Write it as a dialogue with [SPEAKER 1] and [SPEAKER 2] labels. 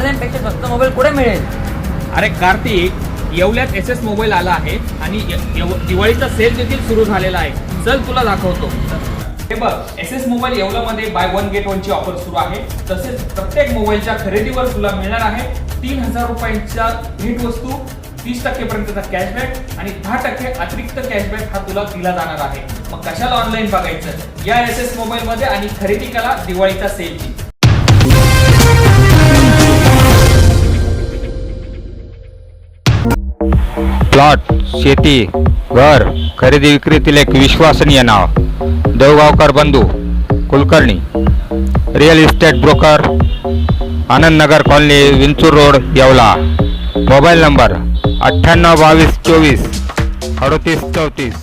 [SPEAKER 1] जास्त मोबाईल कुठे मिळेल. अरे कार्तिक येवल्यात एस एस मोबाईल आला आहे आणि येव- दिवाळीचा सेल देखील सुरू झालेला आहे. चल तुला दाखवतो. हे बघ एस एस मोबाईल येवल्यामध्ये बाय वन गेट वन ची ऑफर सुरू आहे. तसेच प्रत्येक मोबाईलच्या खरेदीवर तुला मिळणार आहे तीन हजार रुपयांच्या भेट वस्तू तीस टक्केपर्यंतचा कॅशबॅक आणि दहा टक्के अतिरिक्त कॅशबॅक हा तुला दिला जाणार आहे. मग कशाला ऑनलाईन बघायचं? या एस एस मोबाईल मध्ये आणि खरेदी करा दिवाळीचा सेलची
[SPEAKER 2] प्लॉट शेती घर खरेदी विक्रीतील एक विश्वसनीय नाव देवगावकर बंधू Kulkarni real estate broker Anandnagar colony Vinchur road Yeola. Mobile number अठ्ठ्याण्णव बावीस चोवीस अडतीस चौतीस.